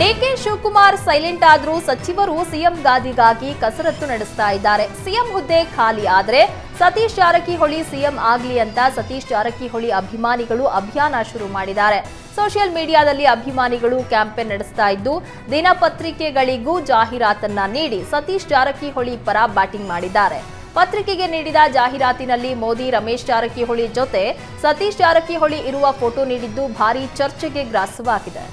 DK Shivakumar silent ಆದರೂ ಸಚಿವರು CM ಗಾದಿಗಾಗಿ ಕಸರತ್ತು ನಡೆಸ್ತಾ ಇದ್ದಾರೆ. ಸಿಎಂ ಹುದ್ದೆ ಖಾಲಿ ಆದ್ರೆ ಸತೀಶ್ ಜಾರಕಿಹೊಳಿ ಸಿಎಂ ಆಗ್ಲಿ ಅಂತ ಸತೀಶ್ ಜಾರಕಿಹೊಳಿ ಅಭಿಮಾನಿಗಳು ಅಭಿಯಾನ ಶುರು ಮಾಡಿದ್ದಾರೆ. ಸೋಷಿಯಲ್ ಮೀಡಿಯಾದಲ್ಲಿ ಅಭಿಮಾನಿಗಳು ಕ್ಯಾಂಪೇನ್ ನಡೆಸ್ತಾ ಇದ್ದು, ದಿನಪತ್ರಿಕೆಗಳಿಗೂ ಜಾಹೀರಾತನ್ನ ನೀಡಿ ಸತೀಶ್ ಜಾರಕಿಹೊಳಿ ಪರ ಬ್ಯಾಟಿಂಗ್ ಮಾಡಿದ್ದಾರೆ. ಪತ್ರಿಕೆಗೆ ನೀಡಿದ ಜಾಹೀರಾತಿನಲ್ಲಿ ಮೋದಿ, ರಮೇಶ್ ಜಾರಕಿಹೊಳಿ ಜೊತೆ ಸತೀಶ್ ಜಾರಕಿಹೊಳಿ ಇರುವ ಫೋಟೋ ನೀಡಿದ್ದು ಭಾರೀ ಚರ್ಚೆಗೆ ಗ್ರಾಸವಾಗಿದೆ.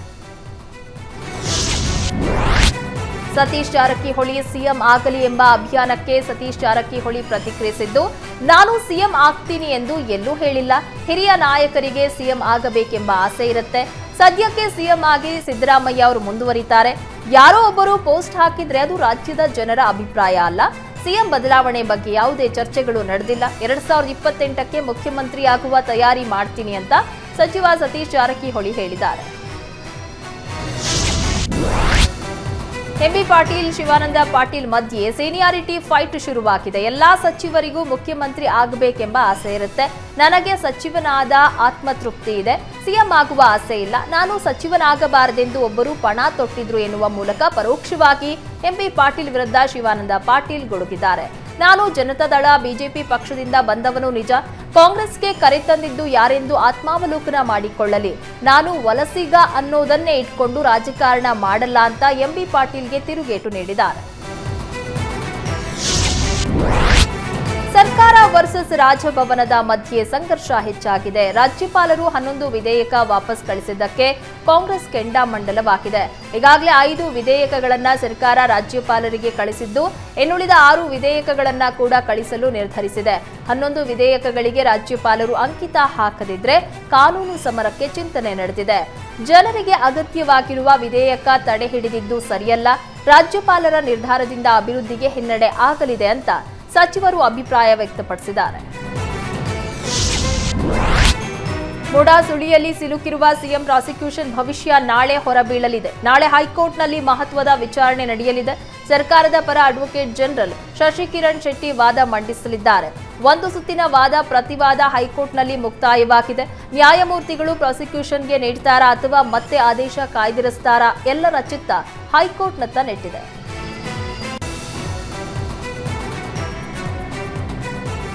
ಸತೀಶ್ ಜಾರಕಿಹೊಳಿ ಸಿಎಂ ಆಗಲಿ ಎಂಬ ಅಭಿಯಾನಕ್ಕೆ ಸತೀಶ್ ಜಾರಕಿಹೊಳಿ ಪ್ರತಿಕ್ರಿಯಿಸಿದ್ದು, ನಾನು ಸಿಎಂ ಆಗ್ತೀನಿ ಎಂದು ಎಲ್ಲೂ ಹೇಳಿಲ್ಲ. ಹಿರಿಯ ನಾಯಕರಿಗೆ ಸಿಎಂ ಆಗಬೇಕೆಂಬ ಆಸೆ ಇರುತ್ತೆ. ಸದ್ಯಕ್ಕೆ ಸಿಎಂ ಆಗಿ ಸಿದ್ದರಾಮಯ್ಯ ಅವರು ಮುಂದುವರಿತಾರೆ. ಯಾರೋ ಒಬ್ಬರು ಪೋಸ್ಟ್ ಹಾಕಿದ್ರೆ ಅದು ರಾಜ್ಯದ ಜನರ ಅಭಿಪ್ರಾಯ ಅಲ್ಲ. ಸಿಎಂ ಬದಲಾವಣೆ ಬಗ್ಗೆ ಯಾವುದೇ ಚರ್ಚೆಗಳು ನಡೆದಿಲ್ಲ. ಎರಡ್ ಸಾವಿರದ ಇಪ್ಪತ್ತೆಂಟಕ್ಕೆ ಮುಖ್ಯಮಂತ್ರಿ ಆಗುವ ತಯಾರಿ ಮಾಡ್ತೀನಿ ಅಂತ ಸಚಿವ ಸತೀಶ್ ಜಾರಕಿಹೊಳಿ ಹೇಳಿದ್ದಾರೆ. ಎಂಬಿ ಪಾಟೀಲ್ ಶಿವಾನಂದ ಪಾಟೀಲ್ ಮಧ್ಯೆ ಸೀನಿಯಾರಿಟಿ ಫೈಟ್ ಶುರುವಾಗಿದೆ. ಎಲ್ಲಾ ಸಚಿವರಿಗೂ ಮುಖ್ಯಮಂತ್ರಿ ಆಗಬೇಕೆಂಬ ಆಸೆ ಇರುತ್ತೆ. ನನಗೆ ಸಚಿವನಾದ ಆತ್ಮತೃಪ್ತಿ ಇದೆ. ಸಿಎಂ ಆಗುವ ಆಸೆ ಇಲ್ಲ. ನಾನು ಸಚಿವನಾಗಬಾರದೆಂದು ಒಬ್ಬರು ಪಣ ತೊಟ್ಟಿದ್ರು ಎನ್ನುವ ಮೂಲಕ ಪರೋಕ್ಷವಾಗಿ ಎಂಬಿ ಪಾಟೀಲ್ ವಿರುದ್ಧ ಶಿವಾನಂದ ಪಾಟೀಲ್ ಗುಡುಗಿದ್ದಾರೆ. ನಾನು ಜನತಾದಳ ಬಿಜೆಪಿ ಪಕ್ಷದಿಂದ ಬಂದವನು ನಿಜ. ಕಾಂಗ್ರೆಸ್ಗೆ ಕರೆತಂದಿದ್ದು ಯಾರೆಂದು ಆತ್ಮಾವಲೋಕನ ಮಾಡಿಕೊಳ್ಳಲಿ. ನಾನು ವಲಸಿಗ ಅನ್ನೋದನ್ನೇ ಇಟ್ಕೊಂಡು ರಾಜಕಾರಣ ಮಾಡಲ್ಲ ಅಂತ ಎಂಬಿ ಪಾಟೀಲ್ಗೆ ತಿರುಗೇಟು ನೀಡಿದ್ದಾರೆ. ಸರ್ಕಾರ ವರ್ಸಸ್ ರಾಜಭವನದ ಮಧ್ಯೆ ಸಂಘರ್ಷ ಹೆಚ್ಚಾಗಿದೆ. ರಾಜ್ಯಪಾಲರು ಹನ್ನೊಂದು ವಿಧೇಯಕ ವಾಪಸ್ ಕಳಿಸಿದ್ದಕ್ಕೆ ಕಾಂಗ್ರೆಸ್ ಕೆಂಡಾಮಂಡಲವಾಗಿದೆ ಈಗಾಗಲೇ ಐದು ವಿಧೇಯಕಗಳನ್ನ ಸರ್ಕಾರ ರಾಜ್ಯಪಾಲರಿಗೆ ಕಳಿಸಿದ್ದು, ಇನ್ನುಳಿದ ಆರು ವಿಧೇಯಕಗಳನ್ನ ಕೂಡ ಕಳಿಸಲು ನಿರ್ಧರಿಸಿದೆ. ಹನ್ನೊಂದು ವಿಧೇಯಕಗಳಿಗೆ ರಾಜ್ಯಪಾಲರು ಅಂಕಿತ ಹಾಕದಿದ್ರೆ ಕಾನೂನು ಸಮರಕ್ಕೆ ಚಿಂತನೆ ನಡೆದಿದೆ. ಜನರಿಗೆ ಅಗತ್ಯವಾಗಿರುವ ವಿಧೇಯಕ ತಡೆ ಹಿಡಿದಿದ್ದು ಸರಿಯಲ್ಲ. ರಾಜ್ಯಪಾಲರ ನಿರ್ಧಾರದಿಂದ ಅಭಿವೃದ್ಧಿಗೆ ಹಿನ್ನಡೆ ಆಗಲಿದೆ ಅಂತ ಸಚಿವರು ಅಭಿಪ್ರಾಯ ವ್ಯಕ್ತಪಡಿಸಿದ್ದಾರೆ. ಮುಡಾ ಸುಳಿಯಲ್ಲಿ ಸಿಲುಕಿರುವ ಸಿಎಂ ಪ್ರಾಸಿಕ್ಯೂಷನ್ ಭವಿಷ್ಯ ನಾಳೆ ಹೊರಬೀಳಲಿದೆ. ನಾಳೆ ಹೈಕೋರ್ಟ್ನಲ್ಲಿ ಮಹತ್ವದ ವಿಚಾರಣೆ ನಡೆಯಲಿದೆ. ಸರ್ಕಾರದ ಪರ ಅಡ್ವೊಕೇಟ್ ಜನರಲ್ ಶಶಿಕಿರಣ್ ಶೆಟ್ಟಿ ವಾದ ಮಂಡಿಸಲಿದ್ದಾರೆ. ಒಂದು ಸುತ್ತಿನ ವಾದ ಪ್ರತಿವಾದ ಹೈಕೋರ್ಟ್ನಲ್ಲಿ ಮುಕ್ತಾಯವಾಗಿದೆ. ನ್ಯಾಯಮೂರ್ತಿಗಳು ಪ್ರಾಸಿಕ್ಯೂಷನ್ಗೆ ನೀಡ್ತಾರಾ ಅಥವಾ ಮತ್ತೆ ಆದೇಶ ಕಾಯ್ದಿರಿಸ್ತಾರಾ? ಎಲ್ಲರ ಚಿತ್ತ ಹೈಕೋರ್ಟ್ನತ್ತ ನೆಟ್ಟಿದೆ.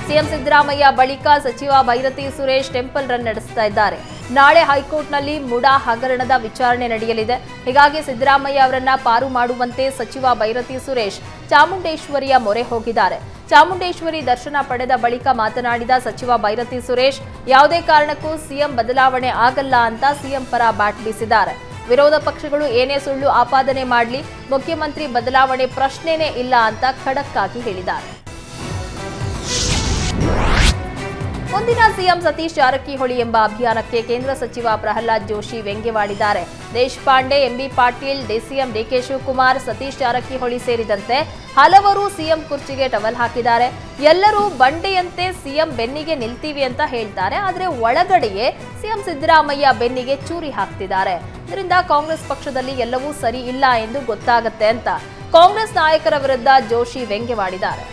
ಸಿಎಂ ಸಿದ್ದರಾಮಯ್ಯ ಬಳಿಕ ಸಚಿವ ಭೈರತಿ ಸುರೇಶ್ ಟೆಂಪಲ್ ರನ್ ನಡೆಸ್ತಾ ಇದ್ದಾರೆ. ನಾಳೆ ಹೈಕೋರ್ಟ್ನಲ್ಲಿ ಮುಡಾ ಹಗರಣದ ವಿಚಾರಣೆ ನಡೆಯಲಿದೆ. ಹೀಗಾಗಿ ಸಿದ್ದರಾಮಯ್ಯ ಅವರನ್ನ ಪಾರು ಮಾಡುವಂತೆ ಸಚಿವ ಭೈರತಿ ಸುರೇಶ್ ಚಾಮುಂಡೇಶ್ವರಿಯ ಮೊರೆ ಹೋಗಿದ್ದಾರೆ. ಚಾಮುಂಡೇಶ್ವರಿ ದರ್ಶನ ಪಡೆದ ಬಳಿಕ ಮಾತನಾಡಿದ ಸಚಿವ ಭೈರತಿ ಸುರೇಶ್, ಯಾವುದೇ ಕಾರಣಕ್ಕೂ ಸಿಎಂ ಬದಲಾವಣೆ ಆಗಲ್ಲ ಅಂತ ಸಿಎಂ ಪರ ಬ್ಯಾಟ್ ಬೀಸಿದ್ದಾರೆ. ವಿರೋಧ ಪಕ್ಷಗಳು ಏನೇ ಸುಳ್ಳು ಆಪಾದನೆ ಮಾಡಲಿ, ಮುಖ್ಯಮಂತ್ರಿ ಬದಲಾವಣೆ ಪ್ರಶ್ನೆನೇ ಇಲ್ಲ ಅಂತ ಖಡಕ್ ಹೇಳಿದ್ದಾರೆ. ಮುಂದಿನ ಸಿಎಂ ಸತೀಶ್ ಜಾರಕಿಹೊಳಿ ಎಂಬ ಅಭಿಯಾನಕ್ಕೆ ಕೇಂದ್ರ ಸಚಿವ Prahlad Joshi ವ್ಯಂಗ್ಯವಾಡಿದ್ದಾರೆ. Deshpande, M B Patil DCM DK Shivakumar, Satish Jarkiholi ಸೇರಿದಂತೆ ಹಲವರು ಸಿಎಂ ಕುರ್ಚಿಗೆ ಟವಲ್ ಹಾಕಿದ್ದಾರೆ. ಎಲ್ಲರೂ ಬಂಡೆಯಂತೆ ಸಿಎಂ ಬೆನ್ನಿಗೆ ನಿಲ್ತೀವಿ ಅಂತ ಹೇಳ್ತಾರೆ. ಆದರೆ ಒಳಗಡೆಯೇ ಸಿಎಂ ಸಿದ್ದರಾಮಯ್ಯ ಬೆನ್ನಿಗೆ ಚೂರಿ ಹಾಕ್ತಿದ್ದಾರೆ. ಇದರಿಂದ ಕಾಂಗ್ರೆಸ್ ಪಕ್ಷದಲ್ಲಿ ಎಲ್ಲವೂ ಸರಿ ಇಲ್ಲ ಎಂದು ಗೊತ್ತಾಗತ್ತೆ ಅಂತ ಕಾಂಗ್ರೆಸ್ ನಾಯಕರ ವಿರುದ್ಧ ಜೋಶಿ ವ್ಯಂಗ್ಯವಾಡಿದ್ದಾರೆ.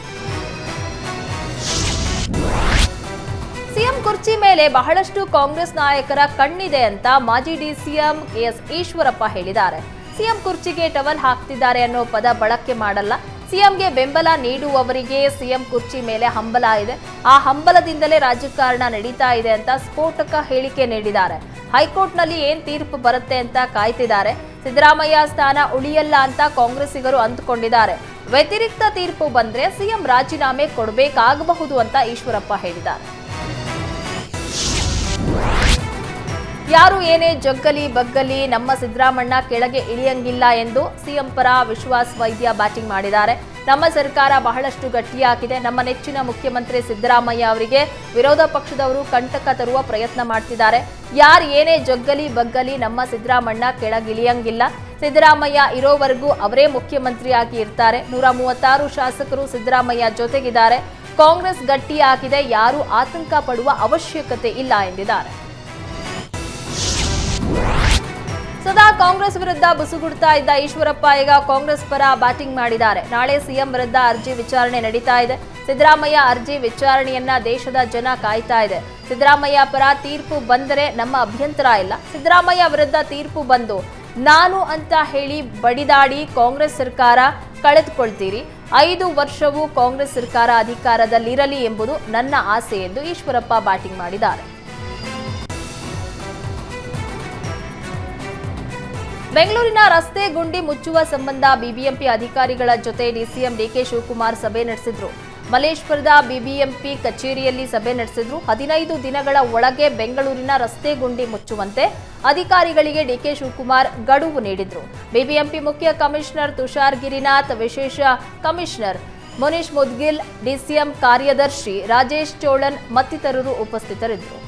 ಸಿಎಂ ಕುರ್ಚಿ ಮೇಲೆ ಬಹಳಷ್ಟು ಕಾಂಗ್ರೆಸ್ ನಾಯಕರ ಕಣ್ಣಿದೆ ಅಂತ ಮಾಜಿ ಡಿಸಿಎಂ ಕೆಎಸ್ ಈಶ್ವರಪ್ಪ ಹೇಳಿದ್ದಾರೆ. ಸಿಎಂ ಕುರ್ಚಿಗೆ ಟವಲ್ ಹಾಕ್ತಿದ್ದಾರೆ ಅನ್ನೋ ಪದ ಬಳಕೆ ಮಾಡಲ್ಲ. ಸಿಎಂಗೆ ಬೆಂಬಲ ನೀಡುವವರಿಗೆ ಸಿಎಂ ಕುರ್ಚಿ ಮೇಲೆ ಹಂಬಲ ಇದೆ. ಆ ಹಂಬಲದಿಂದಲೇ ರಾಜಕಾರಣ ನಡೀತಾ ಇದೆ ಅಂತ ಸ್ಫೋಟಕ ಹೇಳಿಕೆ ನೀಡಿದ್ದಾರೆ. ಹೈಕೋರ್ಟ್ನಲ್ಲಿ ಏನ್ ತೀರ್ಪು ಬರುತ್ತೆ ಅಂತ ಕಾಯ್ತಿದ್ದಾರೆ. ಸಿದ್ದರಾಮಯ್ಯ ಸ್ಥಾನ ಉಳಿಯಲ್ಲ ಅಂತ ಕಾಂಗ್ರೆಸ್ಸಿಗರು ಅಂದುಕೊಂಡಿದ್ದಾರೆ. ವ್ಯತಿರಿಕ್ತ ತೀರ್ಪು ಬಂದ್ರೆ ಸಿಎಂ ರಾಜೀನಾಮೆ ಕೊಡಬೇಕಾಗಬಹುದು ಅಂತ ಈಶ್ವರಪ್ಪ ಹೇಳಿದ್ದಾರೆ. ಯಾರು ಏನೇ ಜಗ್ಗಲಿ ಬಗ್ಗಲಿ ನಮ್ಮ ಸಿದ್ದರಾಮಣ್ಣ ಕೆಳಗೆ ಇಳಿಯಂಗಿಲ್ಲ ಎಂದು ಸಿಎಂ ಪರ ವಿಶ್ವಾಸ್ ವೈದ್ಯ ಬ್ಯಾಟಿಂಗ್ ಮಾಡಿದ್ದಾರೆ. ನಮ್ಮ ಸರ್ಕಾರ ಬಹಳಷ್ಟು ಗಟ್ಟಿಯಾಗಿದೆ ನಮ್ಮ ನೆಚ್ಚಿನ ಮುಖ್ಯಮಂತ್ರಿ ಸಿದ್ದರಾಮಯ್ಯ ಅವರಿಗೆ ವಿರೋಧ ಪಕ್ಷದವರು ಕಂಟಕ ತರುವ ಪ್ರಯತ್ನ ಮಾಡ್ತಿದ್ದಾರೆ. ಯಾರು ಏನೇ ಜಗ್ಗಲಿ ಬಗ್ಗಲಿ ನಮ್ಮ ಸಿದ್ದರಾಮಣ್ಣ ಕೆಳಗಿಳಿಯಂಗಿಲ್ಲ ಸಿದ್ದರಾಮಯ್ಯ ಇರೋವರೆಗೂ ಅವರೇ ಮುಖ್ಯಮಂತ್ರಿಯಾಗಿ ಇರ್ತಾರೆ. ನೂರ ಮೂವತ್ತಾರು ಶಾಸಕರು ಸಿದ್ದರಾಮಯ್ಯ ಜೊತೆಗಿದ್ದಾರೆ. ಕಾಂಗ್ರೆಸ್ ಗಟ್ಟಿಯಾಗಿದೆ ಯಾರೂ ಆತಂಕ ಪಡುವ ಅವಶ್ಯಕತೆ ಇಲ್ಲ ಎಂದಿದ್ದಾರೆ. ಸದಾ ಕಾಂಗ್ರೆಸ್ ವಿರುದ್ಧ ಬುಸುಗುಡ್ತಾ ಇದ್ದ ಈಶ್ವರಪ್ಪ ಈಗ ಕಾಂಗ್ರೆಸ್ ಪರ ಬ್ಯಾಟಿಂಗ್ ಮಾಡಿದ್ದಾರೆ. ನಾಳೆ ಸಿಎಂ ವಿರುದ್ಧ ಅರ್ಜಿ ವಿಚಾರಣೆ ನಡೀತಾ ಇದೆ. ಸಿದ್ದರಾಮಯ್ಯ ಅರ್ಜಿ ವಿಚಾರಣೆಯನ್ನ ದೇಶದ ಜನ ಕಾಯ್ತಾ ಇದೆ. ಸಿದ್ದರಾಮಯ್ಯ ಪರ ತೀರ್ಪು ಬಂದರೆ ನಮ್ಮ ಅಭ್ಯಂತರ ಇಲ್ಲ. ಸಿದ್ದರಾಮಯ್ಯ ವಿರುದ್ಧ ತೀರ್ಪು ಬಂದು ನಾನು ಅಂತ ಹೇಳಿ ಬಡಿದಾಡಿ ಕಾಂಗ್ರೆಸ್ ಸರ್ಕಾರ ಕಳೆದುಕೊಳ್ತೀರಿ. ಐದು ವರ್ಷವೂ ಕಾಂಗ್ರೆಸ್ ಸರ್ಕಾರ ಅಧಿಕಾರದಲ್ಲಿರಲಿ ಎಂಬುದು ನನ್ನ ಆಸೆ ಎಂದು ಈಶ್ವರಪ್ಪ ಬ್ಯಾಟಿಂಗ್ ಮಾಡಿದ್ದಾರೆ. ಬೆಂಗಳೂರಿನ ರಸ್ತೆ ಗುಂಡಿ ಮುಚ್ಚುವ ಸಂಬಂಧ ಬಿಬಿಎಂಪಿ ಅಧಿಕಾರಿಗಳ ಜೊತೆ ಡಿಸಿಎಂ ಡಿಕೆ ಶಿವಕುಮಾರ್ ಸಭೆ ನಡೆಸಿದ್ರು. ಮಲೇಶ್ವರದ ಬಿಬಿಎಂಪಿ ಕಚೇರಿಯಲ್ಲಿ ಸಭೆ ನಡೆಸಿದ್ರು. ಹದಿನೈದು ದಿನಗಳ ಒಳಗೆ ಬೆಂಗಳೂರಿನ ರಸ್ತೆ ಗುಂಡಿ ಮುಚ್ಚುವಂತೆ ಅಧಿಕಾರಿಗಳಿಗೆ ಡಿಕೆ ಶಿವಕುಮಾರ್ ಗಡುವು ನೀಡಿದ್ರು. ಬಿಬಿಎಂಪಿ ಮುಖ್ಯ ಕಮಿಷನರ್ ತುಷಾರ್ ಗಿರಿನಾಥ್, ವಿಶೇಷ ಕಮಿಷನರ್ ಮುನೀಶ್ ಮುದ್ಗಿಲ್, ಡಿಸಿಎಂ ಕಾರ್ಯದರ್ಶಿ ರಾಜೇಶ್ ಚೋಳನ್ ಮತ್ತಿತರರು ಉಪಸ್ಥಿತರಿದ್ದರು.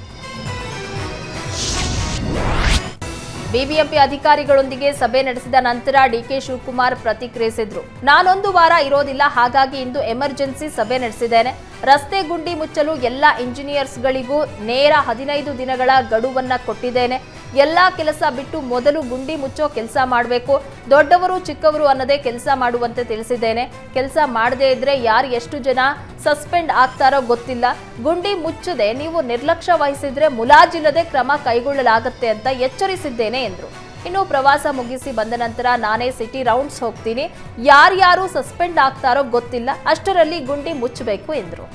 ಬಿಬಿಎಂಪಿ ಅಧಿಕಾರಿಗಳೊಂದಿಗೆ ಸಭೆ ನಡೆಸಿದ ನಂತರ ಡಿಕೆ ಶಿವಕುಮಾರ್ ಪ್ರತಿಕ್ರಿಯಿಸಿದ್ರು. ನಾನೊಂದು ವಾರ ಇರೋದಿಲ್ಲ, ಹಾಗಾಗಿ ಇಂದು ಎಮರ್ಜೆನ್ಸಿ ಸಭೆ ನಡೆಸಿದ್ದೇನೆ. ರಸ್ತೆ ಗುಂಡಿ ಮುಚ್ಚಲು ಎಲ್ಲ ಇಂಜಿನಿಯರ್ಸ್ಗಳಿಗೂ ನೇರ ಹದಿನೈದು ದಿನಗಳ ಗಡುವನ್ನ ಕೊಟ್ಟಿದ್ದೇನೆ. ಎಲ್ಲ ಕೆಲಸ ಬಿಟ್ಟು ಮೊದಲು ಗುಂಡಿ ಮುಚ್ಚೋ ಕೆಲಸ ಮಾಡಬೇಕು. ದೊಡ್ಡವರು ಚಿಕ್ಕವರು ಅನ್ನದೇ ಕೆಲಸ ಮಾಡುವಂತೆ ತಿಳಿಸಿದ್ದೇನೆ. ಕೆಲಸ ಮಾಡದೇ ಇದ್ರೆ ಯಾರು ಎಷ್ಟು ಜನ ಸಸ್ಪೆಂಡ್ ಆಗ್ತಾರೋ ಗೊತ್ತಿಲ್ಲ. ಗುಂಡಿ ಮುಚ್ಚದೆ ನೀವು ನಿರ್ಲಕ್ಷ್ಯ ವಹಿಸಿದ್ರೆ ಮುಲಾಜಿಲ್ಲದೆ ಕ್ರಮ ಕೈಗೊಳ್ಳಲಾಗುತ್ತೆ ಅಂತ ಎಚ್ಚರಿಸಿದ್ದೇನೆ ಎಂದರು. ಇನ್ನು ಪ್ರವಾಸ ಮುಗಿಸಿ ಬಂದ ನಂತರ ನಾನೇ ಸಿಟಿ ರೌಂಡ್ಸ್ ಹೋಗ್ತೀನಿ. ಯಾರ್ಯಾರು ಸಸ್ಪೆಂಡ್ ಆಗ್ತಾರೋ ಗೊತ್ತಿಲ್ಲ. ಅಷ್ಟರಲ್ಲಿ ಗುಂಡಿ ಮುಚ್ಚಬೇಕು ಎಂದರು.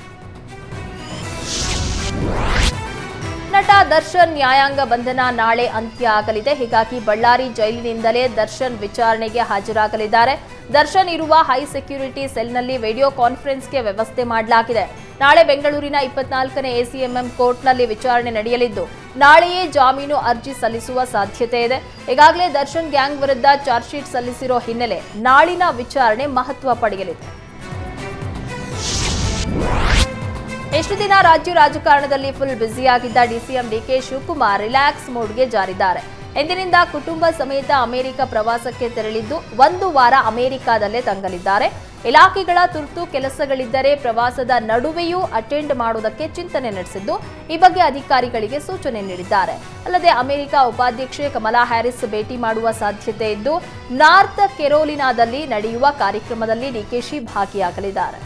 ನಟ ದರ್ಶನ್ ನ್ಯಾಯಾಂಗ ಬಂಧನ ನಾಳೆ ಅಂತ್ಯ ಆಗಲಿದೆ ಹೀಗಾಗಿ ಬಳ್ಳಾರಿ ಜೈಲಿನಿಂದಲೇ ದರ್ಶನ್ ವಿಚಾರಣೆಗೆ ಹಾಜರಾಗಲಿದ್ದಾರೆ. ದರ್ಶನ್ ಇರುವ ಹೈ ಸೆಕ್ಯೂರಿಟಿ ಸೆಲ್ನಲ್ಲಿ ವಿಡಿಯೋ ಕಾನ್ಫರೆನ್ಸ್ಗೆ ವ್ಯವಸ್ಥೆ ಮಾಡಲಾಗಿದೆ. ನಾಳೆ ಬೆಂಗಳೂರಿನ ಇಪ್ಪತ್ನಾಲ್ಕನೇ ಎಸಿಎಂಎಂ ಕೋರ್ಟ್ನಲ್ಲಿ ವಿಚಾರಣೆ ನಡೆಯಲಿದ್ದು, ನಾಳೆಯೇ ಜಾಮೀನು ಅರ್ಜಿ ಸಲ್ಲಿಸುವ ಸಾಧ್ಯತೆ ಇದೆ. ಈಗಾಗಲೇ ದರ್ಶನ್ ಗ್ಯಾಂಗ್ ವಿರುದ್ಧ ಚಾರ್ಜ್ ಶೀಟ್ ಸಲ್ಲಿಸಿರೋ ಹಿನ್ನೆಲೆ ನಾಳಿನ ವಿಚಾರಣೆ ಮಹತ್ವ ಪಡೆಯಲಿದೆ. ಎಷ್ಟು ದಿನ ರಾಜ್ಯ ರಾಜಕಾರಣದಲ್ಲಿ ಫುಲ್ ಬ್ಯುಸಿಯಾಗಿದ್ದ ಡಿಸಿಎಂ ಡಿಕೆ ಶಿವಕುಮಾರ್ ರಿಲ್ಯಾಕ್ಸ್ ಮೋಡ್ಗೆ ಜಾರಿದ್ದಾರೆ. ಎಂದಿನಿಂದ ಕುಟುಂಬ ಸಮೇತ ಅಮೆರಿಕ ಪ್ರವಾಸಕ್ಕೆ ತೆರಳಿದ್ದು, ಒಂದು ವಾರ ಅಮೆರಿಕಾದಲ್ಲೇ ತಂಗಲಿದ್ದಾರೆ. ಇಲಾಖೆಗಳ ತುರ್ತು ಕೆಲಸಗಳಿದ್ದರೆ ಪ್ರವಾಸದ ನಡುವೆಯೂ ಅಟೆಂಡ್ ಮಾಡುವುದಕ್ಕೆ ಚಿಂತನೆ ನಡೆಸಿದ್ದು, ಈ ಬಗ್ಗೆ ಅಧಿಕಾರಿಗಳಿಗೆ ಸೂಚನೆ ನೀಡಿದ್ದಾರೆ. ಅಲ್ಲದೆ ಅಮೆರಿಕ ಉಪಾಧ್ಯಕ್ಷೆ ಕಮಲಾ ಹ್ಯಾರಿಸ್ ಭೇಟಿ ಮಾಡುವ ಸಾಧ್ಯತೆ ಇದ್ದು, ನಾರ್ತ್ ಕೆರೋಲಿನಾದಲ್ಲಿ ನಡೆಯುವ ಕಾರ್ಯಕ್ರಮದಲ್ಲಿ ಡಿಕೆಶಿ ಭಾಗಿಯಾಗಲಿದ್ದಾರೆ.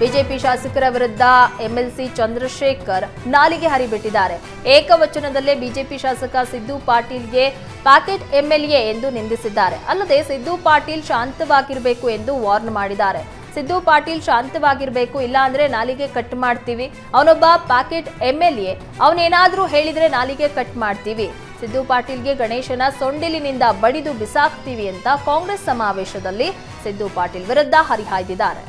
ಬಿಜೆಪಿ ಶಾಸಕರ ವಿರುದ್ಧ ಎಂಎಲ್ಸಿ ಚಂದ್ರಶೇಖರ್ ನಾಲಿಗೆ ಹರಿಬಿಟ್ಟಿದ್ದಾರೆ. ಏಕವಚನದಲ್ಲೇ ಬಿಜೆಪಿ ಶಾಸಕ ಸಿದ್ದು ಪಾಟೀಲ್ಗೆ ಪ್ಯಾಕೆಟ್ ಎಂಎಲ್ಎ ಎಂದು ನಿಂದಿಸಿದ್ದಾರೆ. ಅಲ್ಲದೆ ಸಿದ್ದು ಪಾಟೀಲ್ ಶಾಂತವಾಗಿರಬೇಕು ಎಂದು ವಾರ್ನ್ ಮಾಡಿದ್ದಾರೆ. ಸಿದ್ದು ಪಾಟೀಲ್ ಶಾಂತವಾಗಿರಬೇಕು ಇಲ್ಲ ಅಂದ್ರೆ ನಾಲಿಗೆ ಕಟ್ ಮಾಡ್ತೀವಿ. ಅವನೊಬ್ಬ ಪ್ಯಾಕೆಟ್ ಎಂಎಲ್ಎ, ಅವನೇನಾದ್ರೂ ಹೇಳಿದ್ರೆ ನಾಲಿಗೆ ಕಟ್ ಮಾಡ್ತೀವಿ. ಸಿದ್ದು ಪಾಟೀಲ್ಗೆ ಗಣೇಶನ ಸೊಂಡಿಲಿನಿಂದ ಬಡಿದು ಬಿಸಾಕ್ತೀವಿ ಅಂತ ಕಾಂಗ್ರೆಸ್ ಸಮಾವೇಶದಲ್ಲಿ ಸಿದ್ದು ಪಾಟೀಲ್ ವಿರುದ್ಧ ಹರಿಹಾಯ್ದಿದ್ದಾರೆ.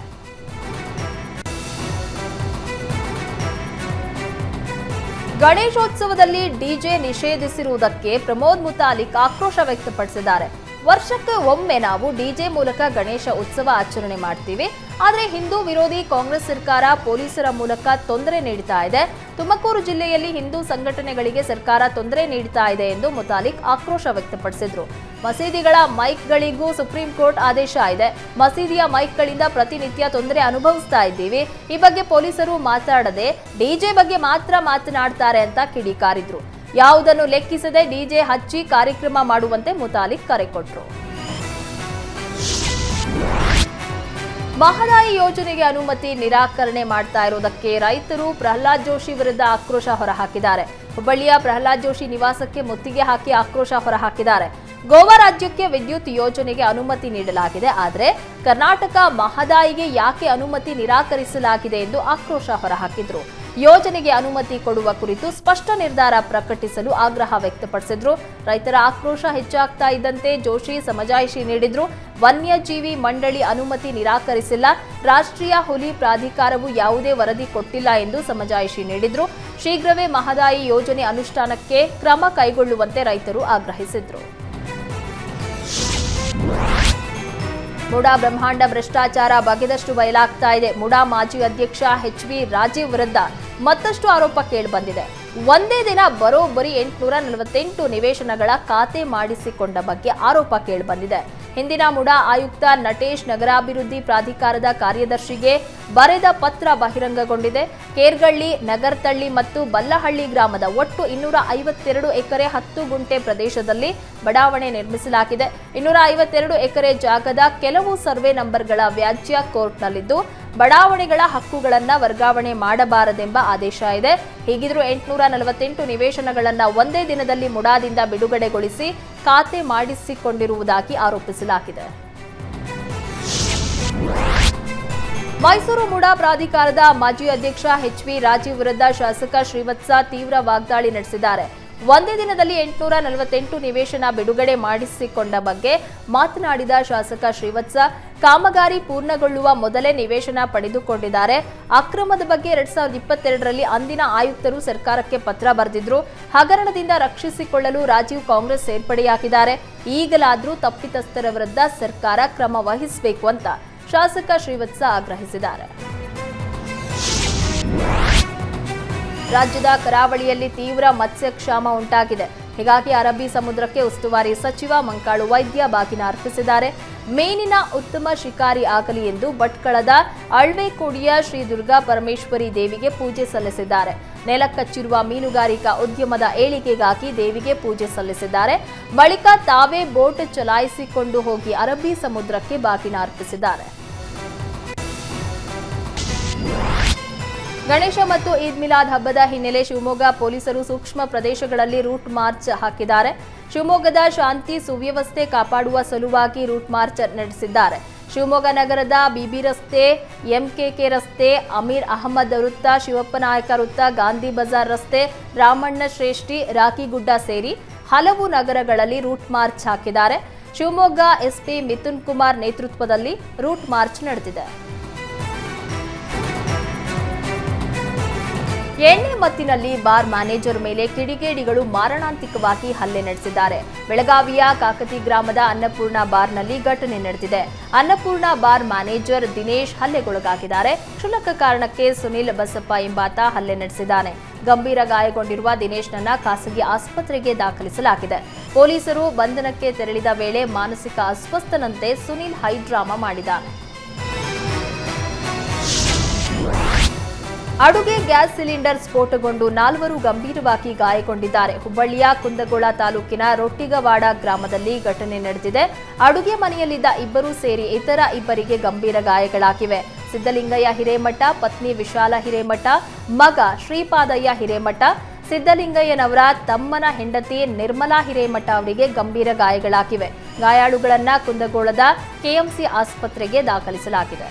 ಗಣೇಶೋತ್ಸವದಲ್ಲಿ ಡಿಜೆ ನಿಷೇಧಿಸಿರುವುದಕ್ಕೆ ಪ್ರಮೋದ್ ಮುತಾಲಿಕ್ ಆಕ್ರೋಶ ವ್ಯಕ್ತಪಡಿಸಿದ್ದಾರೆ. ವರ್ಷಕ್ಕೆ ಒಮ್ಮೆ ನಾವು ಡಿಜೆ ಮೂಲಕ ಗಣೇಶ ಉತ್ಸವ ಆಚರಣೆ ಮಾಡ್ತೀವಿ. ಆದರೆ ಹಿಂದೂ ವಿರೋಧಿ ಕಾಂಗ್ರೆಸ್ ಸರ್ಕಾರ ಪೊಲೀಸರ ಮೂಲಕ ತೊಂದರೆ ನೀಡ್ತಾ ಇದೆ. ತುಮಕೂರು ಜಿಲ್ಲೆಯಲ್ಲಿ ಹಿಂದೂ ಸಂಘಟನೆಗಳಿಗೆ ಸರ್ಕಾರ ತೊಂದರೆ ನೀಡ್ತಾ ಇದೆ ಎಂದು ಮುತಾಲಿಕ್ ಆಕ್ರೋಶ ವ್ಯಕ್ತಪಡಿಸಿದ್ರು. ಮಸೀದಿಗಳ ಮೈಕ್ಗಳಿಗೂ ಸುಪ್ರೀಂ ಕೋರ್ಟ್ ಆದೇಶ ಇದೆ. ಮಸೀದಿಯ ಮೈಕ್ಗಳಿಂದ ಪ್ರತಿನಿತ್ಯ ತೊಂದರೆ ಅನುಭವಿಸ್ತಾ ಇದ್ದೀವಿ. ಈ ಬಗ್ಗೆ ಪೊಲೀಸರು ಮಾತಾಡದೆ ಡಿಜೆ ಬಗ್ಗೆ ಮಾತ್ರ ಮಾತನಾಡ್ತಾರೆ ಅಂತ ಕಿಡಿಕಾರಿದ್ರು. ಯಾವುದನ್ನು ಲೆಕ್ಕಿಸದೆ ಡಿಜೆ ಹಚ್ಚಿ ಕಾರ್ಯಕ್ರಮ ಮಾಡುವಂತೆ ಮುತಾಲಿಕ್ ಕರೆ ಕೊಟ್ಟರು ಮಹದಾಯಿ ಯೋಜನೆಗೆ ಅನುಮತಿ ನಿರಾಕರಣೆ ಮಾಡ್ತಾ ಇರುವುದಕ್ಕೆ ರೈತರು ಪ್ರಹ್ಲಾದ್ ಜೋಶಿ ವಿರುದ್ಧ ಆಕ್ರೋಶ ಹೊರಹಾಕಿದ್ದಾರೆ. ಹುಬ್ಬಳ್ಳಿಯ ಪ್ರಹ್ಲಾದ್ ಜೋಶಿ ನಿವಾಸಕ್ಕೆ ಮುತ್ತಿಗೆ ಹಾಕಿ ಆಕ್ರೋಶ ಹೊರಹಾಕಿದ್ದಾರೆ. ಗೋವಾ ರಾಜ್ಯಕ್ಕೆ ವಿದ್ಯುತ್ ಯೋಜನೆಗೆ ಅನುಮತಿ ನೀಡಲಾಗಿದೆ. ಆದರೆ ಕರ್ನಾಟಕ ಮಹದಾಯಿಗೆ ಯಾಕೆ ಅನುಮತಿ ನಿರಾಕರಿಸಲಾಗಿದೆ ಎಂದು ಆಕ್ರೋಶ ಹೊರಹಾಕಿದ್ರು. ಯೋಜನೆಗೆ ಅನುಮತಿ ಕೊಡುವ ಕುರಿತು ಸ್ಪಷ್ಟ ನಿರ್ಧಾರ ಪ್ರಕಟಿಸಲು ಆಗ್ರಹ ವ್ಯಕ್ತಪಡಿಸಿದ್ರು. ರೈತರ ಆಕ್ರೋಶ ಹೆಚ್ಚಾಗ್ತಾ ಇದ್ದಂತೆ ಜೋಶಿ ಸಮಜಾಯಿಷಿ ನೀಡಿದ್ರು. ವನ್ಯಜೀವಿ ಮಂಡಳಿ ಅನುಮತಿ ನಿರಾಕರಿಸಿಲ್ಲ. ರಾಷ್ಟ್ರೀಯ ಹುಲಿ ಪ್ರಾಧಿಕಾರವು ಯಾವುದೇ ವರದಿ ಕೊಟ್ಟಿಲ್ಲ ಎಂದು ಸಮಜಾಯಿಷಿ ನೀಡಿದ್ರು. ಶೀಘ್ರವೇ ಮಹದಾಯಿ ಯೋಜನೆ ಅನುಷ್ಠಾನಕ್ಕೆ ಕ್ರಮ ಕೈಗೊಳ್ಳುವಂತೆ ರೈತರು ಆಗ್ರಹಿಸಿದ್ರು. ಮುಡಾ ಬ್ರಹ್ಮಾಂಡ ಭ್ರಷ್ಟಾಚಾರ ಬಗೆದಷ್ಟು ಬಯಲಾಗ್ತಾ ಇದೆ. ಮುಡಾ ಮಾಜಿ ಅಧ್ಯಕ್ಷ ಎಚ್ ವಿ ರಾಜೀವ್ ವಿರುದ್ಧ ಮತ್ತಷ್ಟು ಆರೋಪ ಕೇಳಿಬಂದಿದೆ ಒಂದೇ ದಿನ ಬರೋಬ್ಬರಿ ಎಂಟುನೂರ ನಲವತ್ತೆಂಟು ನಿವೇಶನಗಳ ಖಾತೆ ಮಾಡಿಸಿಕೊಂಡ ಬಗ್ಗೆ ಆರೋಪ ಕೇಳಿಬಂದಿದೆ. ಹಿಂದಿನ ಮುಡಾ ಆಯುಕ್ತ ನಟೇಶ್ ನಗರಾಭಿವೃದ್ಧಿ ಪ್ರಾಧಿಕಾರದ ಕಾರ್ಯದರ್ಶಿಗೆ ಬರೆದ ಪತ್ರ ಬಹಿರಂಗಗೊಂಡಿದೆ. ಕೇರ್ಗಳ್ಳಿ, ನಗರ್ತಳ್ಳಿ ಮತ್ತು ಬಲ್ಲಹಳ್ಳಿ ಗ್ರಾಮದ ಒಟ್ಟು ಇನ್ನೂರ ಐವತ್ತೆರಡು ಎಕರೆ ಹತ್ತು ಗುಂಟೆ ಪ್ರದೇಶದಲ್ಲಿ ಬಡಾವಣೆ ನಿರ್ಮಿಸಲಾಗಿದೆ. ಇನ್ನೂರ ಐವತ್ತೆರಡು ಎಕರೆ ಜಾಗದ ಕೆಲವು ಸರ್ವೆ ನಂಬರ್ಗಳ ವ್ಯಾಜ್ಯ ಕೋರ್ಟ್ನಲ್ಲಿದ್ದು ಬಡಾವಣೆಗಳ ಹಕ್ಕುಗಳನ್ನ ವರ್ಗಾವಣೆ ಮಾಡಬಾರದೆಂಬ ಆದೇಶ ಇದೆ. ಹೀಗಿದ್ರೂ ಎಂಟುನೂರ ನಲವತ್ತೆಂಟು ನಿವೇಶನಗಳನ್ನ ಒಂದೇ ದಿನದಲ್ಲಿ ಮುಡಾದಿಂದ ಬಿಡುಗಡೆಗೊಳಿಸಿ ಖಾತೆ ಮಾಡಿಸಿಕೊಂಡಿರುವುದಾಗಿ ಆರೋಪಿಸಲಾಗಿದೆ. ಮೈಸೂರು ಮುಡಾ ಪ್ರಾಧಿಕಾರದ ಮಾಜಿ ಅಧ್ಯಕ್ಷ ಎಚ್ ವಿ ರಾಜೀವ್ ವಿರುದ್ಧ ಶಾಸಕ ಶ್ರೀವತ್ಸ ತೀವ್ರ ವಾಗ್ದಾಳಿ ನಡೆಸಿದ್ದಾರೆ. ಒಂದೇ ದಿನದಲ್ಲಿ ಎಂಟುನೂರ ನಲವತ್ತೆಂಟು ನಿವೇಶನ ಬಿಡುಗಡೆ ಮಾಡಿಸಿಕೊಂಡ ಬಗ್ಗೆ ಮಾತನಾಡಿದ ಶಾಸಕ ಶ್ರೀವತ್ಸ, ಕಾಮಗಾರಿ ಪೂರ್ಣಗೊಳ್ಳುವ ಮೊದಲೇ ನಿವೇಶನ ಪಡೆದುಕೊಂಡಿದ್ದಾರೆ. ಅಕ್ರಮದ ಬಗ್ಗೆ ಎರಡ್ ಸಾವಿರದ ಇಪ್ಪತ್ತೆರಡರಲ್ಲಿ ಅಂದಿನ ಆಯುಕ್ತರು ಸರ್ಕಾರಕ್ಕೆ ಪತ್ರ ಬರೆದಿದ್ರು. ಹಗರಣದಿಂದ ರಕ್ಷಿಸಿಕೊಳ್ಳಲು ರಾಜೀವ್ ಕಾಂಗ್ರೆಸ್ ಸೇರ್ಪಡೆಯಾಗಿದ್ದಾರೆ. ಈಗಲಾದರೂ ತಪ್ಪಿತಸ್ಥರ ವಿರುದ್ಧ ಸರ್ಕಾರ ಕ್ರಮ ವಹಿಸಬೇಕು ಅಂತ ಶಾಸಕ ಶ್ರೀವತ್ಸ ಆಗ್ರಹಿಸಿದ್ದಾರೆ. ರಾಜ್ಯದ ಕರಾವಳಿಯಲ್ಲಿ ತೀವ್ರ ಮತ್ಸ್ಯಕ್ಷಾಮ ಉಂಟಾಗಿದೆ. ಹೀಗಾಗಿ ಅರಬ್ಬಿ ಸಮುದ್ರಕ್ಕೆ ಉಸ್ತುವಾರಿ ಸಚಿವ ಮಂಕಾಳು ವೈದ್ಯ ಬಾಗಿನ ಅರ್ಪಿಸಿದ್ದಾರೆ. ಮೀನಿನ ಉತ್ತಮ ಶಿಕಾರಿ ಆಗಲಿ ಎಂದು ಭಟ್ಕಳದ ಅಳ್ವೆಕೋಡಿಯ ಶ್ರೀ ದುರ್ಗಾ ಪರಮೇಶ್ವರಿ ದೇವಿಗೆ ಪೂಜೆ ಸಲ್ಲಿಸಿದ್ದಾರೆ. ನೆಲಕ್ಕಚ್ಚಿರುವ ಮೀನುಗಾರಿಕಾ ಉದ್ಯಮದ ಏಳಿಗೆಗಾಗಿ ದೇವಿಗೆ ಪೂಜೆ ಸಲ್ಲಿಸಿದ್ದಾರೆ. ಬಳಿಕ ತಾವೇ ಬೋಟ್ ಚಲಾಯಿಸಿಕೊಂಡು ಹೋಗಿ ಅರಬ್ಬಿ ಸಮುದ್ರಕ್ಕೆ ಬಾಗಿನ ಅರ್ಪಿಸಿದ್ದಾರೆ. ಗಣೇಶ ಮತ್ತು ಈದ್ ಮಿಲಾದ್ ಹಬ್ಬದ ಹಿನ್ನೆಲೆ ಶಿವಮೊಗ್ಗ ಪೊಲೀಸರು ಸೂಕ್ಷ್ಮ ಪ್ರದೇಶಗಳಲ್ಲಿ ರೂಟ್ ಮಾರ್ಚ್ ಹಾಕಿದ್ದಾರೆ. ಶಿವಮೊಗ್ಗದ ಶಾಂತಿ ಸುವ್ಯವಸ್ಥೆ ಕಾಪಾಡುವ ಸಲುವಾಗಿ ರೂಟ್ ಮಾರ್ಚ್ ನಡೆಸಿದ್ದಾರೆ. ಶಿವಮೊಗ್ಗ ನಗರದ ಬಿಬಿ ರಸ್ತೆ, ಎಂಕೆಕೆ ರಸ್ತೆ, ಅಮೀರ್ ಅಹಮದ್ ವೃತ್ತ, ಶಿವಪ್ಪ ನಾಯಕ ವೃತ್ತ, ಗಾಂಧಿ ಬಜಾರ್ ರಸ್ತೆ, ರಾಮಣ್ಣ ಶ್ರೇಷ್ಠಿ, ರಾಕಿಗುಡ್ಡ ಸೇರಿ ಹಲವು ನಗರಗಳಲ್ಲಿ ರೂಟ್ ಮಾರ್ಚ್ ಹಾಕಿದ್ದಾರೆ. ಶಿವಮೊಗ್ಗ ಎಸ್ಪಿ ಮಿಥುನ್ ಕುಮಾರ್ ನೇತೃತ್ವದಲ್ಲಿ ರೂಟ್ ಮಾರ್ಚ್ ನಡೆದಿದೆ. ಎಣ್ಣೆ ಮತ್ತಿನಲ್ಲಿ ಬಾರ್ ಮ್ಯಾನೇಜರ್ ಮೇಲೆ ಕಿಡಿಗೇಡಿಗಳು ಮಾರಣಾಂತಿಕವಾಗಿ ಹಲ್ಲೆ ನಡೆಸಿದ್ದಾರೆ. ಬೆಳಗಾವಿಯ ಕಾಕತಿ ಗ್ರಾಮದ ಅನ್ನಪೂರ್ಣ ಬಾರ್ನಲ್ಲಿ ಘಟನೆ ನಡೆದಿದೆ. ಅನ್ನಪೂರ್ಣ ಬಾರ್ ಮ್ಯಾನೇಜರ್ ದಿನೇಶ್ ಹಲ್ಲೆಗೊಳಗಾಗಿದ್ದಾರೆ. ಕ್ಷುಲ್ಲಕ ಕಾರಣಕ್ಕೆ ಸುನಿಲ್ ಬಸಪ್ಪ ಎಂಬಾತ ಹಲ್ಲೆ ನಡೆಸಿದ್ದಾನೆ. ಗಂಭೀರ ಗಾಯಗೊಂಡಿರುವ ದಿನೇಶ್ನನ್ನ ಖಾಸಗಿ ಆಸ್ಪತ್ರೆಗೆ ದಾಖಲಿಸಲಾಗಿದೆ. ಪೊಲೀಸರು ಬಂಧನಕ್ಕೆ ತೆರಳಿದ ವೇಳೆ ಮಾನಸಿಕ ಅಸ್ವಸ್ಥನಂತೆ ಸುನಿಲ್ ಹೈಡ್ರಾಮಾ ಮಾಡಿದ್ದಾನೆ ಅಡುಗೆ ಗ್ಯಾಸ್ ಸಿಲಿಂಡರ್ ಸ್ಫೋಟಗೊಂಡು ನಾಲ್ವರು ಗಂಭೀರವಾಗಿ ಗಾಯಗೊಂಡಿದ್ದಾರೆ. ಹುಬ್ಬಳ್ಳಿಯ ಕುಂದಗೋಳ ತಾಲೂಕಿನ ರೊಟ್ಟಿಗವಾಡ ಗ್ರಾಮದಲ್ಲಿ ಘಟನೆ ನಡೆದಿದೆ. ಅಡುಗೆ ಮನೆಯಲ್ಲಿದ್ದ ಇಬ್ಬರು ಸೇರಿ ಇತರ ಇಬ್ಬರಿಗೆ ಗಂಭೀರ ಗಾಯಗಳಾಗಿವೆ. ಸಿದ್ದಲಿಂಗಯ್ಯ ಹಿರೇಮಠ, ಪತ್ನಿ ವಿಶಾಲ ಹಿರೇಮಠ, ಮಗ ಶ್ರೀಪಾದಯ್ಯ ಹಿರೇಮಠ ಸಿದ್ದಲಿಂಗಯ್ಯನವರ ತಮ್ಮನ ಹೆಂಡತಿ ನಿರ್ಮಲಾ ಹಿರೇಮಠ ಅವರಿಗೆ ಗಂಭೀರ ಗಾಯಗಳಾಗಿವೆ. ಗಾಯಾಳುಗಳನ್ನು ಕುಂದಗೋಳದ ಕೆಎಂಸಿ ಆಸ್ಪತ್ರೆಗೆ ದಾಖಲಿಸಲಾಗಿದೆ.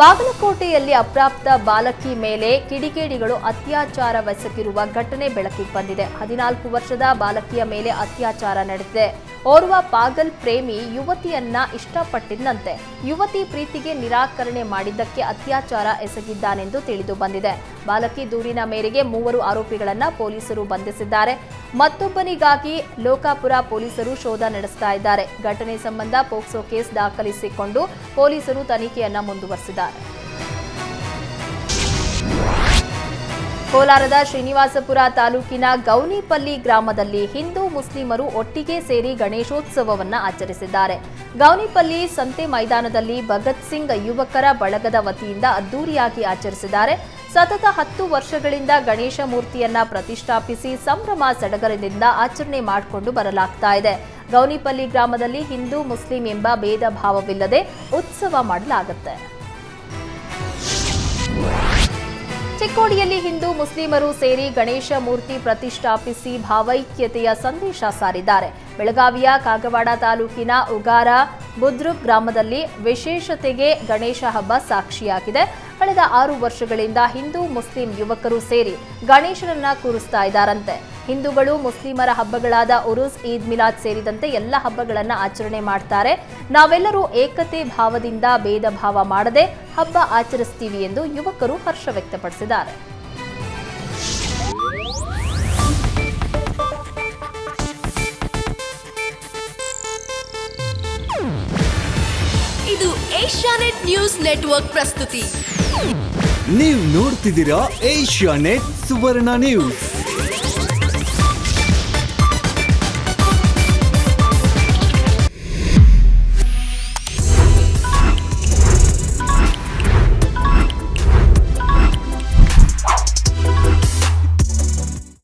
ಬಾಗಲಕೋಟೆಯಲ್ಲಿ ಅಪ್ರಾಪ್ತ ಬಾಲಕಿ ಮೇಲೆ ಕಿಡಿಗೇಡಿಗಳು ಅತ್ಯಾಚಾರವೆಸಗಿರುವ ಘಟನೆ ಬೆಳಕಿಗೆ ಬಂದಿದೆ. ಹದಿನಾಲ್ಕು ವರ್ಷದ ಬಾಲಕಿಯ ಮೇಲೆ ಅತ್ಯಾಚಾರ ನಡೆದಿದೆ. ಓರ್ವ ಪಾಗಲ್ ಪ್ರೇಮಿ ಯುವತಿಯನ್ನ ಇಷ್ಟಪಟ್ಟಿದ್ದಂತೆ ಯುವತಿ ಪ್ರೀತಿಗೆ ನಿರಾಕರಣೆ ಮಾಡಿದ್ದಕ್ಕೆ ಅತ್ಯಾಚಾರ ಎಸಗಿದ್ದಾನೆಂದು ತಿಳಿದು ಬಂದಿದೆ. ಬಾಲಕಿ ದೂರಿನ ಮೇರೆಗೆ ಮೂವರು ಆರೋಪಿಗಳನ್ನ ಪೊಲೀಸರು ಬಂಧಿಸಿದ್ದಾರೆ. ಮತ್ತೊಬ್ಬನಿಗಾಗಿ ಲೋಕಾಪುರ ಪೊಲೀಸರು ಶೋಧ ನಡೆಸ್ತಾ ಇದ್ದಾರೆ. ಘಟನೆ ಸಂಬಂಧ ಪೋಕ್ಸೋ ಕೇಸ್ ದಾಖಲಿಸಿಕೊಂಡು ಪೊಲೀಸರು ತನಿಖೆಯನ್ನ ಮುಂದುವರೆಸಿದ್ದಾರೆ. ಕೋಲಾರದ ಶ್ರೀನಿವಾಸಪುರ ತಾಲೂಕಿನ ಗೌನಿಪಲ್ಲಿ ಗ್ರಾಮದಲ್ಲಿ ಹಿಂದೂ ಮುಸ್ಲಿಮರು ಒಟ್ಟಿಗೆ ಸೇರಿ ಗಣೇಶೋತ್ಸವವನ್ನು ಆಚರಿಸಿದ್ದಾರೆ. ಗೌನಿಪಲ್ಲಿ ಸಂತೆ ಮೈದಾನದಲ್ಲಿ ಭಗತ್ ಸಿಂಗ್ ಯುವಕರ ಬಳಗದ ವತಿಯಿಂದ ಅದ್ದೂರಿಯಾಗಿ ಆಚರಿಸಿದ್ದಾರೆ. ಸತತ ಹತ್ತು ವರ್ಷಗಳಿಂದ ಗಣೇಶ ಮೂರ್ತಿಯನ್ನ ಪ್ರತಿಷ್ಠಾಪಿಸಿ ಸಂಭ್ರಮ ಸಡಗರದಿಂದ ಆಚರಣೆ ಮಾಡಿಕೊಂಡು ಬರಲಾಗ್ತಾ ಇದೆ. ಗೌನಿಪಲ್ಲಿ ಗ್ರಾಮದಲ್ಲಿ ಹಿಂದೂ ಮುಸ್ಲಿಂ ಎಂಬ ಭೇದ ಭಾವವಿಲ್ಲದೆ ಉತ್ಸವ ಮಾಡಲಾಗುತ್ತೆ. ಚಿಕ್ಕೋಡಿಯಲ್ಲಿ ಹಿಂದೂ ಮುಸ್ಲಿಮರು ಸೇರಿ ಗಣೇಶ ಮೂರ್ತಿ ಪ್ರತಿಷ್ಠಾಪಿಸಿ ಭಾವೈಕ್ಯತೆಯ ಸಂದೇಶ ಸಾರಿದ್ದಾರೆ. ಬೆಳಗಾವಿಯ ಕಾಗವಾಡ ತಾಲೂಕಿನ ಉಗಾರ ಬುದ್ರುಕ್ ಗ್ರಾಮದಲ್ಲಿ ವಿಶೇಷತೆಗೆ ಗಣೇಶ ಹಬ್ಬ ಸಾಕ್ಷಿಯಾಗಿದೆ. ಕಳೆದ ಆರು ವರ್ಷಗಳಿಂದ ಹಿಂದೂ ಮುಸ್ಲಿಂ ಯುವಕರು ಸೇರಿ ಗಣೇಶನನ್ನ ಕೂರಿಸ್ತಾ ಇದ್ದಾರಂತೆ. ಹಿಂದೂಗಳು ಮುಸ್ಲಿಮರ ಹಬ್ಬಗಳಾದ ಉರುಸ್ ಈದ್ ಮಿಲಾದ್ ಸೇರಿದಂತೆ ಎಲ್ಲ ಹಬ್ಬಗಳನ್ನು ಆಚರಣೆ ಮಾಡ್ತಾರೆ. ನಾವೆಲ್ಲರೂ ಏಕತೆ ಭಾವದಿಂದ ಭೇದ ಭಾವ ಮಾಡದೆ ಹಬ್ಬ ಆಚರಿಸ್ತೀವಿ ಎಂದು ಯುವಕರು ಹರ್ಷ ವ್ಯಕ್ತಪಡಿಸಿದ್ದಾರೆ. ಇದು ಏಷ್ಯಾನೆಟ್ ನ್ಯೂಸ್ ನೆಟ್ವರ್ಕ್ ಪ್ರಸ್ತುತಿ. ನೀವು ನೋಡ್ತಿದ್ದೀರಾ ಏಷ್ಯಾ ನೆಟ್ ಸುವರ್ಣ ನ್ಯೂಸ್.